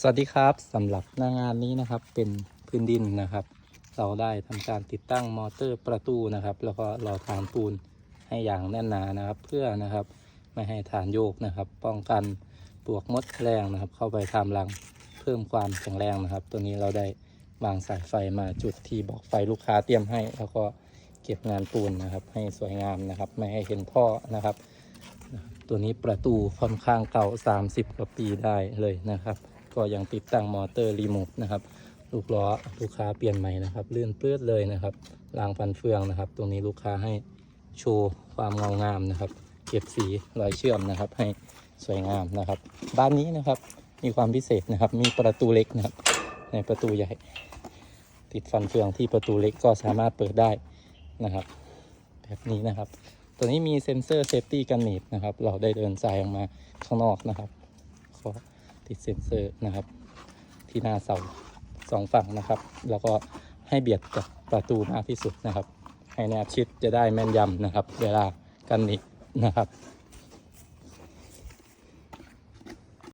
สวัสดีครับสำหรับหน้างานนี้นะครับเป็นพื้นดินนะครับ เราได้ทำการติดตั้งมอเตอร์ประตูนะครับ แล้วก็รอฐานปูนให้อย่างแน่นหนานะครับ เพื่อนะครับไม่ให้ฐานโยกนะครับ ป้องกันปลวกมดแรงนะครับ เข้าไปทำรังเพิ่มความแข็งแรงนะครับ ตัวนี้เราได้วางสายไฟมาจุดที่บอกไฟลูกค้าเตรียมให้ แล้วก็เก็บงานปูนนะครับ ให้สวยงามนะครับ ไม่ให้เห็นท่อนะครับ ตัวนี้ประตูค่อนข้างเก่า 30กว่าปีได้เลยนะครับ ก็ยังติดตั้งมอเตอร์รีโมทนะครับ ลูกล้อลูกค้าเปลี่ยนใหม่นะครับลื่นเปื้อนเลยนะครับรางฟันเฟืองนะครับ ตรงนี้ลูกค้าให้โชว์ความเงางามนะครับ เก็บสีรอยเชื่อมนะครับ ให้สวยงามนะครับ บ้านนี้นะครับมีความพิเศษนะครับ มีประตูเล็กนะครับ ในประตูใหญ่ ติดฟันเฟืองที่ประตูเล็กก็สามารถเปิดได้นะครับ แบบนี้นะครับ ตัวนี้มีเซ็นเซอร์เซฟตี้กันหนีบนะครับ เราได้เดินสายออกมาข้างนอกนะครับก็ ติดเซ็นเซอร์นะครับ ที่หน้าเสาสองฝั่งนะครับ แล้วก็ให้เบียดกับประตูมากที่สุดนะครับ ให้แนบชิดจะได้แม่นยำนะครับ เวลากันนีบนะครับ